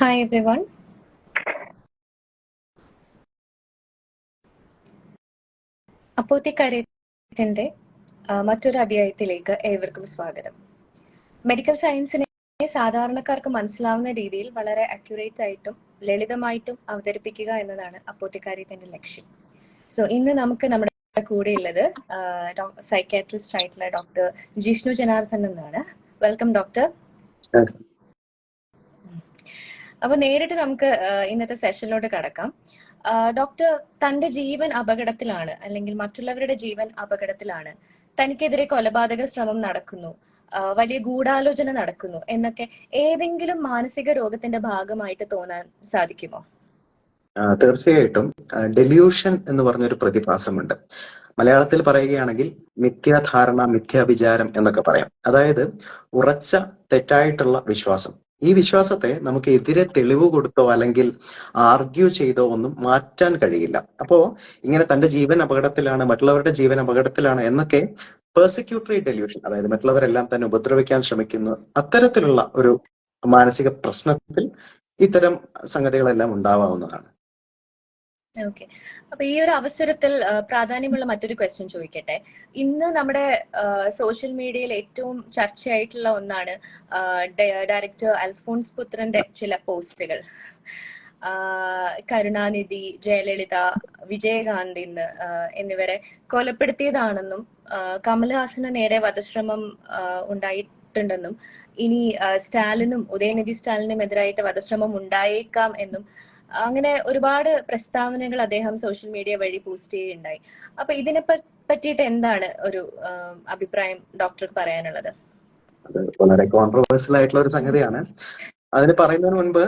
Hi everyone. അപ്പോത്തിക്കാര്യത്തിന്റെ മറ്റൊരു അധ്യായത്തിലേക്ക് ഏവർക്കും സ്വാഗതം. മെഡിക്കൽ സയൻസിനെ സാധാരണക്കാർക്ക് മനസ്സിലാവുന്ന രീതിയിൽ വളരെ അക്യുറേറ്റ് ആയിട്ടും ലളിതമായിട്ടും അവതരിപ്പിക്കുക എന്നതാണ് അപ്പോത്തിക്കാര്യത്തിന്റെ ലക്ഷ്യം. സോ ഇന്ന് നമുക്ക് നമ്മുടെ കൂടെയുള്ളത് സൈക്കാട്രിസ്റ്റ് ആയിട്ടുള്ള ഡോക്ടർ ജിഷ്ണു ജനാർദ്ദൻ എന്നാണ്. വെൽക്കം ഡോക്ടർ അപ്പൊ നേരിട്ട് നമുക്ക് ഇന്നത്തെ സെഷനിലോട്ട് കടക്കാം. ഡോക്ടർ തന്റെ ജീവൻ അപകടത്തിലാണ് അല്ലെങ്കിൽ മറ്റുള്ളവരുടെ ജീവൻ അപകടത്തിലാണ്. തനിക്കെതിരെ കൊലപാതക ശ്രമം നടക്കുന്നു. വലിയ ഗൂഢാലോചന നടക്കുന്നു. എന്നൊക്കെ ഏതെങ്കിലും മാനസിക രോഗത്തിന്റെ ഭാഗമായിട്ട് തോന്നാൻ സാധിക്കുമോ? തീർച്ചയായിട്ടും. ഡെല്യൂഷൻ എന്ന് പറഞ്ഞൊരു പ്രതിഭാസമുണ്ട്. മലയാളത്തിൽ പറയുകയാണെങ്കിൽ മിഥ്യാധാരണ മിഥ്യാവിചാരം എന്നൊക്കെ പറയാം. അതായത് ഉറച്ച തെറ്റായിട്ടുള്ള വിശ്വാസം. ഈ വിശ്വാസത്തെ നമുക്ക് എതിരെ തെളിവ് കൊടുത്തോ അല്ലെങ്കിൽ ആർഗ്യൂ ചെയ്തോ ഒന്നും മാറ്റാൻ കഴിയില്ല. അപ്പോ ഇങ്ങനെ തന്റെ ജീവൻ അപകടത്തിലാണ് മറ്റുള്ളവരുടെ ജീവൻ അപകടത്തിലാണ് എന്നൊക്കെ പെർസിക്യൂട്ടറി ഡെല്യൂഷൻ അതായത് മറ്റുള്ളവരെല്ലാം തന്നെ ഉപദ്രവിക്കാൻ ശ്രമിക്കുന്നു അത്തരത്തിലുള്ള ഒരു മാനസിക പ്രശ്നത്തിൽ ഇത്തരം സംഗതികളെല്ലാം ഉണ്ടാവാവുന്നതാണ്. ഓക്കെ അപ്പൊ ഈ ഒരു അവസരത്തിൽ പ്രാധാന്യമുള്ള മറ്റൊരു ക്വസ്റ്റ്യൻ ചോദിക്കട്ടെ. ഇന്ന് നമ്മുടെ സോഷ്യൽ മീഡിയയിൽ ഏറ്റവും ചർച്ചയായിട്ടുള്ള ഒന്നാണ് ഡയറക്ടർ അൽഫോൺസ് പുത്രന്റെ ചില പോസ്റ്റുകൾ. കരുണാനിധി ജയലളിത വിജയകാന്ത് ഇന്ന് എന്നിവരെ കൊലപ്പെടുത്തിയതാണെന്നും കമൽഹാസന് നേരെ വധശ്രമം ഉണ്ടായിട്ടുണ്ടെന്നും ഇനി സ്റ്റാലിനും ഉദയനിധി സ്റ്റാലിനും എതിരായിട്ട് വധശ്രമം ഉണ്ടായേക്കാം എന്നും അങ്ങനെ ഒരുപാട് പ്രസ്താവനകൾ അദ്ദേഹം സോഷ്യൽ മീഡിയ വഴി പോസ്റ്റ് ചെയ്യുകയുണ്ടായി. അപ്പൊ ഇതിനെ പറ്റിയിട്ട് എന്താണ് ഒരു അഭിപ്രായം ഡോക്ടർക്ക് പറയാനുള്ളത്? അത് വളരെ കോൺട്രവേഴ്സ്യൽ ആയിട്ടുള്ള ഒരു സംഗതിയാണ്. അതിന് പറയുന്നതിന് മുൻപ്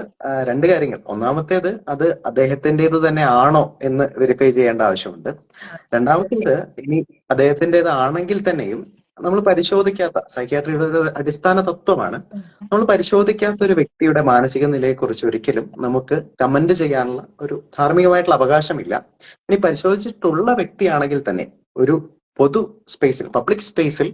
രണ്ട് കാര്യങ്ങൾ. ഒന്നാമത്തേത് അത് അദ്ദേഹത്തിന്റെത് തന്നെ ആണോ എന്ന് വെരിഫൈ ചെയ്യേണ്ട ആവശ്യമുണ്ട്. രണ്ടാമത്തേത് ഇനി അദ്ദേഹത്തിന്റെത് ആണെങ്കിൽ തന്നെയും നമ്മൾ പരിശോധിക്കാത്ത സൈക്യാട്രിയുടെ ഒരു അടിസ്ഥാന തത്വമാണ്. നമ്മൾ പരിശോധിക്കാത്ത ഒരു വ്യക്തിയുടെ മാനസിക നിലയെക്കുറിച്ച് ഒരിക്കലും നമുക്ക് കമന്റ് ചെയ്യാനുള്ള ഒരു ധാർമ്മികമായിട്ടുള്ള അവകാശമില്ല. ഇനി പരിശോധിച്ചിട്ടുള്ള വ്യക്തിയാണെങ്കിൽ തന്നെ ഒരു പൊതു സ്പേസിൽ പബ്ലിക് സ്പേസിൽ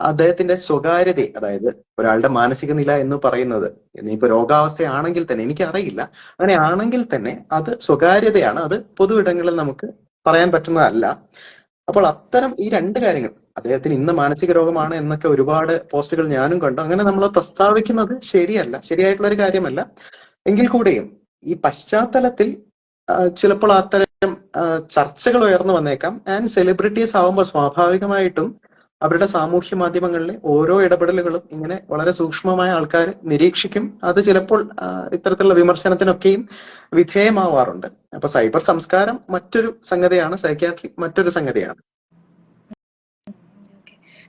അദ്ദേഹത്തിന്റെ സ്വകാര്യത അതായത് ഒരാളുടെ മാനസിക നില എന്ന് പറയുന്നത് ഇനിയിപ്പോ രോഗാവസ്ഥയാണെങ്കിൽ തന്നെ എനിക്കറിയില്ല. അങ്ങനെ ആണെങ്കിൽ തന്നെ അത് സ്വകാര്യതയാണ്. അത് പൊതു ഇടങ്ങളിൽ നമുക്ക് പറയാൻ പറ്റുന്നതല്ല. അപ്പോൾ അത്തരം ഈ രണ്ട് കാര്യങ്ങൾ അദ്ദേഹത്തിന് ഇന്ന് മാനസിക രോഗമാണ് എന്നൊക്കെ ഒരുപാട് പോസ്റ്റുകൾ ഞാനും കണ്ടു. അങ്ങനെ നമ്മൾ പ്രസ്താവിക്കുന്നത് ശരിയല്ല ശരിയായിട്ടുള്ള ഒരു കാര്യമല്ല. എങ്കിൽ കൂടെയും ഈ പശ്ചാത്തലത്തിൽ ചിലപ്പോൾ അത്തരം ചർച്ചകൾ ഉയർന്നു വന്നേക്കാം. ആൻഡ് സെലിബ്രിറ്റീസ് ആവുമ്പോൾ സ്വാഭാവികമായിട്ടും അവരുടെ സാമൂഹ്യ മാധ്യമങ്ങളിലെ ഓരോ ഇടപെടലുകളും ഇങ്ങനെ വളരെ സൂക്ഷ്മമായ ആൾക്കാർ നിരീക്ഷിക്കും. അത് ചിലപ്പോൾ ഇത്തരത്തിലുള്ള വിമർശനത്തിനൊക്കെയും വിധേയമാവാറുണ്ട്. അപ്പൊ സൈബർ സംസ്കാരം മറ്റൊരു സംഗതിയാണ് സൈക്യാട്രി മറ്റൊരു സംഗതിയാണ്.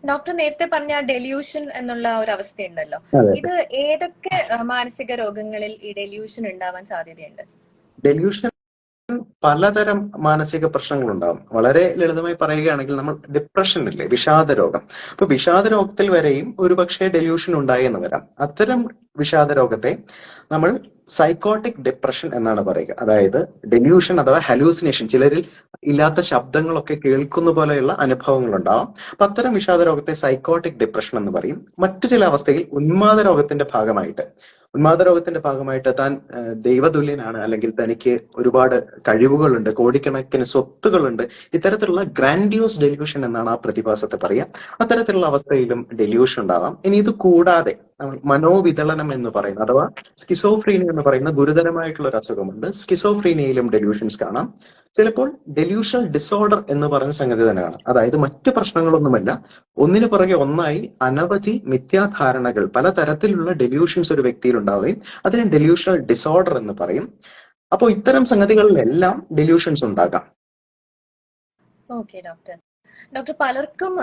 ഡോക്ടർ നേരത്തെ പറഞ്ഞ ഡെല്യൂഷൻ എന്നുള്ള ഒരു അവസ്ഥയുണ്ടല്ലോ. ഇത് ഏതൊക്കെ മാനസിക രോഗങ്ങളിൽ ഈ ഡെല്യൂഷൻ ഉണ്ടാവാൻ സാധ്യതയുണ്ട്? ഡെല്യൂഷൻ പലതരം മാനസിക പ്രശ്നങ്ങൾ ഉണ്ടാകും വളരെ ലളിതമായി പറയുകയാണെങ്കിൽ നമ്മൾ ഡിപ്രഷൻ ഇല്ലേ വിഷാദ രോഗം അപ്പൊ വിഷാദ രോഗത്തിൽ വരെയും ഒരുപക്ഷെ ഡെല്യൂഷൻ ഉണ്ടായി എന്ന് വരാം. അത്തരം വിഷാദ രോഗത്തെ നമ്മൾ സൈക്കോട്ടിക് ഡിപ്രഷൻ എന്നാണ് പറയുക. അതായത് ഡെല്യൂഷൻ അഥവാ ഹലൂസിനേഷൻ ചിലരിൽ ഇല്ലാത്ത ശബ്ദങ്ങളൊക്കെ കേൾക്കുന്ന പോലെയുള്ള അനുഭവങ്ങൾ ഉണ്ടാവും അപ്പൊ അത്തരം വിഷാദ രോഗത്തെ സൈക്കോട്ടിക് ഡിപ്രഷൻ എന്ന് പറയും. മറ്റു ചില അവസ്ഥയിൽ ഉന്മാദ രോഗത്തിന്റെ ഭാഗമായിട്ട്. ഉന്മാദ രോഗത്തിന്റെ ഭാഗമായിട്ട് താൻ ദൈവതുല്യനാണ്. അല്ലെങ്കിൽ തനിക്ക് ഒരുപാട് കഴിവുകളുണ്ട് കോടിക്കണക്കിന് സ്വത്തുകളുണ്ട്. ഇത്തരത്തിലുള്ള ഗ്രാൻഡ്യൂസ് ഡെല്യൂഷൻ എന്നാണ് ആ പ്രതിഭാസത്തെ പറയുക. അത്തരത്തിലുള്ള അവസ്ഥയിലും ഡെല്യൂഷൻ ഉണ്ടാവാം. ഇനി ഇത് കൂടാതെ മനോവിതളനം എന്ന് പറയുന്ന അഥവാ സ്കിസോഫ്രീനിയ എന്ന് പറയുന്ന ഗുരുതരമായിട്ടുള്ള ഒരു അസുഖമുണ്ട്. സ്കിസോഫ്രീനിയയിലും ഡെല്യൂഷൻസ് കാണാം. ചിലപ്പോൾ ഡെല്യൂഷണൽ ഡിസോർഡർ എന്ന് പറയുന്ന സംഗതി തന്നെ കാണാം. അതായത് മറ്റ് പ്രശ്നങ്ങളൊന്നുമല്ല. ഒന്നിനു പുറകെ ഒന്നായി അനവധി മിഥ്യാധാരണകൾ പലതരത്തിലുള്ള ഡെല്യൂഷൻസ് ഒരു വ്യക്തിയിൽ ഉണ്ടാവുകയും അതിനെ ഡെല്യൂഷണൽ ഡിസോർഡർ എന്ന് പറയും. അപ്പോൾ ഇത്തരം സംഗതികളിലെല്ലാം ഡെല്യൂഷൻസ് ഉണ്ടാകാം. ഓക്കെ ഡോക്ടർ ഡോക്ടർ പലർക്കും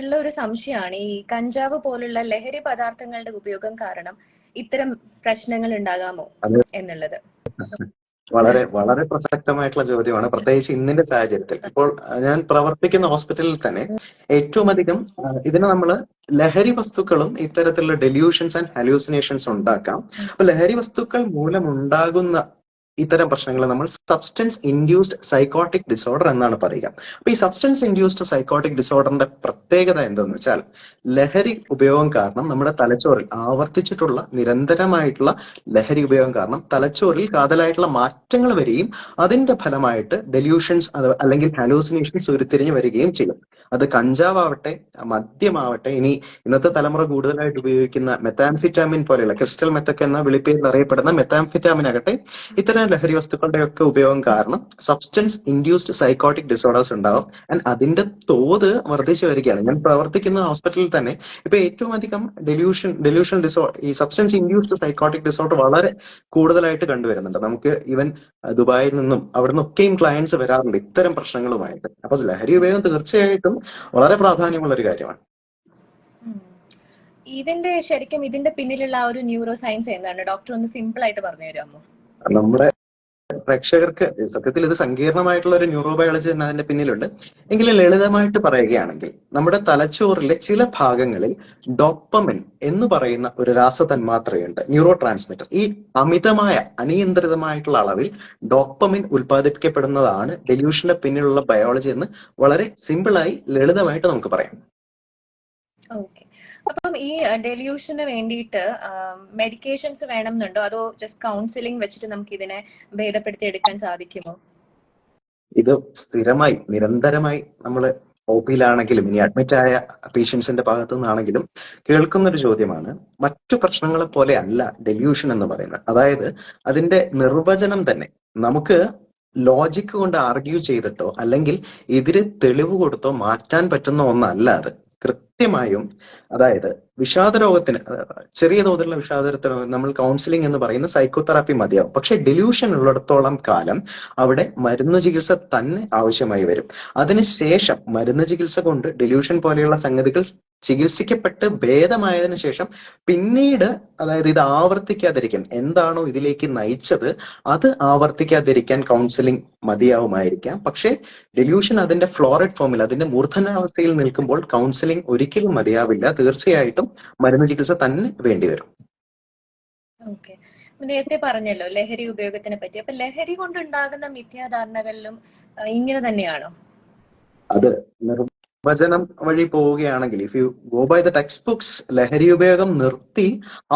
ഉള്ള ഒരു സംശയമാണ് ഈ കഞ്ചാവ് പോലുള്ള ലഹരി പദാർത്ഥങ്ങളുടെ ഉപയോഗം കാരണം ഇത്തരം പ്രശ്നങ്ങൾ ഉണ്ടാകാമോ എന്നുള്ളത്. വളരെ വളരെ പ്രസക്തമായിട്ടുള്ള ചോദ്യമാണ്. പ്രത്യേകിച്ച് ഇന്നിന്റെ സാഹചര്യത്തിൽ. ഇപ്പോൾ ഞാൻ പ്രവർത്തിക്കുന്ന ഹോസ്പിറ്റലിൽ തന്നെ ഏറ്റവും അധികം ഇതിനെ നമ്മൾ ലഹരി വസ്തുക്കളും ഇത്തരത്തിലുള്ള ഡെല്യൂഷൻസ് ആൻഡ് ഹലൂസിനേഷൻസ് ഉണ്ടാക്കാം. അപ്പൊ ലഹരി വസ്തുക്കൾ മൂലമുണ്ടാകുന്ന ഇത്തരം പ്രശ്നങ്ങൾ നമ്മൾ സബ്സ്റ്റൻസ് ഇൻഡ്യൂസ്ഡ് സൈക്കോട്ടിക് ഡിസോർഡർ എന്നാണ് പറയുക. അപ്പൊ ഈ സബ്സ്റ്റൻസ് ഇൻഡ്യൂസ്ഡ് സൈക്കോട്ടിക് ഡിസോർഡറിന്റെ പ്രത്യേകത എന്തെന്ന് വെച്ചാൽ ലഹരി ഉപയോഗം കാരണം നമ്മുടെ തലച്ചോറിൽ ആവർത്തിച്ചിട്ടുള്ള നിരന്തരമായിട്ടുള്ള ലഹരി ഉപയോഗം കാരണം തലച്ചോറിൽ കാതലായിട്ടുള്ള മാറ്റങ്ങൾ വരികയും അതിന്റെ ഫലമായിട്ട് ഡെല്യൂഷൻസ് അല്ലെങ്കിൽ ഹലൂസിനേഷൻസ് ഉരുത്തിരിഞ്ഞു വരികയും ചെയ്യും. അത് കഞ്ചാവാവട്ടെ മദ്യമാവട്ടെ ഇനി ഇന്നത്തെ തലമുറ കൂടുതലായിട്ട് ഉപയോഗിക്കുന്ന മെത്താംഫിറ്റാമിൻ പോലെയുള്ള ക്രിസ്റ്റൽ മെത്തക്ക് എന്ന വിളിപ്പേരിൽ അറിയപ്പെടുന്ന മെത്താംഫിറ്റാമിൻ ആകട്ടെ ഇത്തരം ലഹരി വസ്തുക്കളുടെ ഒക്കെ ഉപയോഗം കാരണം സബ്സ്റ്റൻസ് ഇൻഡ്യൂസ്ഡ് സൈക്കോട്ടിക് ഡിസോർഡേഴ്സ് ഉണ്ടാവും. ആൻഡ് അതിന്റെ തോത് വർദ്ധിച്ചു വരികയാണ്. ഞാൻ പ്രവർത്തിക്കുന്ന ഹോസ്പിറ്റലിൽ തന്നെ ഇപ്പൊ ഏറ്റവും അധികം ഡെല്യൂഷൻ ഡെല്യൂഷൻ ഡിസോർഡർ ഈ സബ്സ്റ്റൻസ് ഇൻഡ്യൂസ്ഡ് സൈക്കോട്ടിക് ഡിസോർഡർ വളരെ കൂടുതലായിട്ട് കണ്ടുവരുന്നുണ്ട്. നമുക്ക് ഈവൻ ദുബായിൽ നിന്നും അവിടെ നിന്നൊക്കെയും ക്ലയൻസ് വരാറുണ്ട് ഇത്തരം പ്രശ്നങ്ങളുമായിട്ട്. അപ്പൊ ലഹരി ഉപയോഗം തീർച്ചയായിട്ടും വളരെ പ്രാധാന്യമുള്ള ഒരു കാര്യമാണ് ഇതിന്റെ ശരിക്കും ഇതിന്റെ പിന്നിലുള്ള ആ ഒരു ന്യൂറോ സയൻസ് എന്താണ്? ഡോക്ടർ ഒന്ന് സിമ്പിൾ ആയിട്ട് പറഞ്ഞു തരാമോ നമ്മുടെ പ്രേക്ഷകർക്ക് സത്യത്തിൽ ഇത് സങ്കീർണമായിട്ടുള്ള ഒരു ന്യൂറോബയോളജി തന്നെ അതിന്റെ പിന്നിലുണ്ട്. എങ്കിലും ലളിതമായിട്ട് പറയുകയാണെങ്കിൽ നമ്മുടെ തലച്ചോറിലെ ചില ഭാഗങ്ങളിൽ ഡോപ്പമിൻ എന്ന് പറയുന്ന ഒരു രാസതന്മാത്രയുണ്ട് ന്യൂറോ ട്രാൻസ്മിറ്റർ ഈ അമിതമായ അനിയന്ത്രിതമായിട്ടുള്ള അളവിൽ ഡോപ്പമിൻ ഉൽപ്പാദിപ്പിക്കപ്പെടുന്നതാണ് ഡെല്യൂഷന്റെ പിന്നിലുള്ള ബയോളജി എന്ന് വളരെ സിമ്പിളായി ലളിതമായിട്ട് നമുക്ക് പറയാം. ഓക്കെ അപ്പം ഈ ഡെല്യൂഷന് വേണ്ടിയിട്ട് മെഡിക്കേഷൻസ് വേണമെന്നുണ്ടോ? അതോ ജസ്റ്റ് കൗൺസിലിംഗ് വെച്ചിട്ട് നമുക്ക് ഇതിനെ ഭേദപ്പെടുത്തി എടുക്കാൻ സാധിക്കുമോ? ഇത് സ്ഥിരമായി നിരന്തരമായി നമ്മൾ ഒ പിയിലാണെങ്കിലും ഇനി അഡ്മിറ്റ് ആയ പേഷ്യൻസിന്റെ ഭാഗത്തു നിന്നാണെങ്കിലും കേൾക്കുന്ന ഒരു ചോദ്യമാണ്. മറ്റു പ്രശ്നങ്ങളെ പോലെ അല്ല ഡെല്യൂഷൻ എന്ന് പറയുന്നത്. അതായത് അതിന്റെ നിർവചനം തന്നെ നമുക്ക് ലോജിക് കൊണ്ട് ആർഗ്യൂ ചെയ്തിട്ടോ അല്ലെങ്കിൽ എതിരെ തെളിവ് കൊടുത്തോ മാറ്റാൻ പറ്റുന്ന ഒന്നല്ല അത്. കൃത്യമായും അതായത് വിഷാദ രോഗത്തിന് ചെറിയ തോതിലുള്ള വിഷാദത്തിന് നമ്മൾ കൗൺസിലിംഗ് എന്ന് പറയുന്ന സൈക്കോതെറാപ്പി മതിയാവും. പക്ഷെ ഡെല്യൂഷൻ ഉള്ളിടത്തോളം കാലം അവിടെ മരുന്ന് ചികിത്സ തന്നെ ആവശ്യമായി വരും. അതിനുശേഷം മരുന്ന് ചികിത്സ കൊണ്ട് ഡെല്യൂഷൻ പോലെയുള്ള സംഗതികൾ ചികിത്സിക്കപ്പെട്ട് ഭേദമായതിനു ശേഷം പിന്നീട് അതായത് ഇത് ആവർത്തിക്കാതിരിക്കാൻ എന്താണോ ഇതിലേക്ക് നയിച്ചത് അത് ആവർത്തിക്കാതിരിക്കാൻ കൗൺസിലിംഗ് മതിയാവുമായിരിക്കാം. പക്ഷേ ഡെല്യൂഷൻ അതിന്റെ ഫ്ലോറഡ് ഫോമിൽ അതിന്റെ മൂർധനാവസ്ഥയിൽ നിൽക്കുമ്പോൾ കൗൺസിലിംഗ് ഒരിക്കലും മതിയാവില്ല. തീർച്ചയായിട്ടും മരുന്ന് ചികിത്സ തന്നെ വേണ്ടിവരും ഓക്കെ. നേരത്തെ പറഞ്ഞല്ലോ ലഹരി ഉപയോഗത്തിനെ പറ്റി. അപ്പൊ ലഹരി കൊണ്ടുണ്ടാകുന്ന മിഥ്യാധാരണകളിലും ഇങ്ങനെ തന്നെയാണോ? അത് നിർവചനം വഴി പോവുകയാണെങ്കിൽ if you go by the textbooks ലഹരി ഉപയോഗം നിർത്തി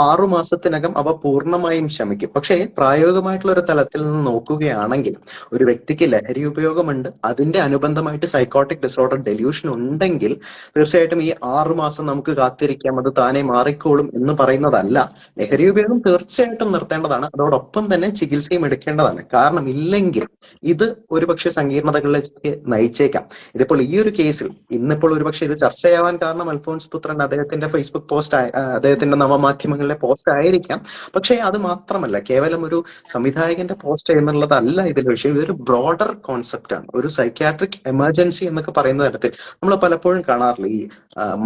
ആറു മാസത്തിനകം അവ പൂർണമായും ശമിക്കും. പക്ഷേ പ്രായോഗികമായിട്ടുള്ള ഒരു തലത്തിൽ നിന്ന് നോക്കുകയാണെങ്കിൽ ഒരു വ്യക്തിക്ക് ലഹരി ഉപയോഗമുണ്ട് അതിന്റെ അനുബന്ധമായിട്ട് സൈക്കോട്ടിക് ഡിസോർഡർ ഡെല്യൂഷൻ ഉണ്ടെങ്കിൽ തീർച്ചയായിട്ടും ഈ ആറു മാസം നമുക്ക് കാത്തിരിക്കാം അത് താനെ മാറിക്കോളും എന്ന് പറയുന്നതല്ല. ലഹരി ഉപയോഗം തീർച്ചയായിട്ടും നിർത്തേണ്ടതാണ് അതോടൊപ്പം തന്നെ ചികിത്സയും എടുക്കേണ്ടതാണ്. കാരണം ഇല്ലെങ്കിൽ ഇത് ഒരുപക്ഷെ സങ്കീർണതകളിലേക്ക് നയിച്ചേക്കാം. ഇതിപ്പോൾ ഈ ഒരു കേസിൽ ഇന്നിപ്പോൾ ഒരുപക്ഷെ ഇത് ചർച്ചയാവാൻ കാരണം അൽഫോൺസ് പുത്രൻ അദ്ദേഹത്തിന്റെ ഫേസ്ബുക്ക് പോസ്റ്റ് അദ്ദേഹത്തിന്റെ നവമാധ്യമങ്ങളിലെ പോസ്റ്റ് ആയിരിക്കാം. പക്ഷേ അത് മാത്രമല്ല കേവലം ഒരു സംവിധായകന്റെ പോസ്റ്റ് എന്നുള്ളതല്ല ഇതിന്റെ വിഷയം. ഇതൊരു ബ്രോഡർ കോൺസെപ്റ്റ് ആണ്. ഒരു സൈക്യാട്രിക് എമർജൻസി എന്നൊക്കെ പറയുന്ന തരത്തിൽ നമ്മൾ പലപ്പോഴും കാണാറില്ല? ഈ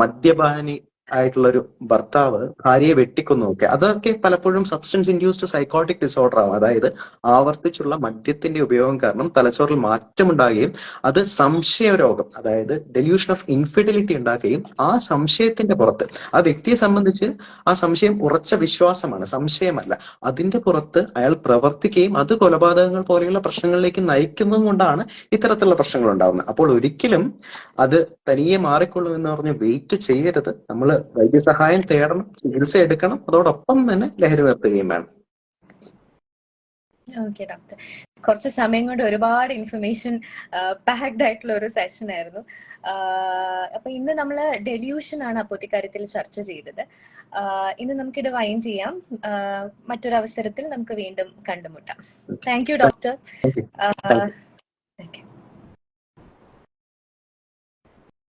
മദ്യപാനി ആയിട്ടുള്ള ഒരു ഭർത്താവ് ഭാര്യയെ വെട്ടിക്കൊന്നു. ഒക്കെ അതൊക്കെ പലപ്പോഴും സബ്സ്റ്റൻസ് ഇൻഡ്യൂസ്ഡ് സൈക്കോട്ടിക് ഡിസോർഡർ ആവും. അതായത് ആവർത്തിച്ചുള്ള മദ്യത്തിന്റെ ഉപയോഗം കാരണം തലച്ചോറിൽ മാറ്റമുണ്ടാകുകയും അത് സംശയ രോഗം അതായത് ഡെല്യൂഷൻ ഓഫ് ഇൻഫിഡിലിറ്റി ഉണ്ടാക്കുകയും ആ സംശയത്തിന്റെ പുറത്ത് ആ വ്യക്തിയെ സംബന്ധിച്ച് ആ സംശയം ഉറച്ച വിശ്വാസമാണ്. സംശയമല്ല. അതിന്റെ പുറത്ത് അയാൾ പ്രവർത്തിക്കുകയും അത് കൊലപാതകങ്ങൾ പോലെയുള്ള പ്രശ്നങ്ങളിലേക്ക് നയിക്കുന്നതും കൊണ്ടാണ് ഇത്തരത്തിലുള്ള പ്രശ്നങ്ങൾ ഉണ്ടാകുന്നത് അപ്പോൾ ഒരിക്കലും അത് തനിയെ മാറിക്കൊള്ളുമെന്ന് പറഞ്ഞ് വെയിറ്റ് ചെയ്യരുത്. നമ്മൾ വൈദ്യസഹായം തേടണം ചികിത്സ എടുക്കണം അതോടൊപ്പം തന്നെ ലഹരി നിർത്തുകയും വേണം. ഓക്കെ ഡോക്ടർ കുറച്ച് സമയം കൊണ്ട് ഒരുപാട് ഇൻഫർമേഷൻ പാക്ഡ് ആയിട്ടുള്ള ഒരു സെഷൻ ആയിരുന്നു. അപ്പൊ ഇന്ന് നമ്മൾ ഡെല്യൂഷൻ ആണ് അപ്പോത്തി കാര്യത്തിൽ ചർച്ച ചെയ്തത്. ഇന്ന് നമുക്കിത് വൈൻ ചെയ്യാം. മറ്റൊരു അവസരത്തിൽ നമുക്ക് വീണ്ടും കണ്ടുമുട്ടാം. Thank you doctor. ഓക്കെ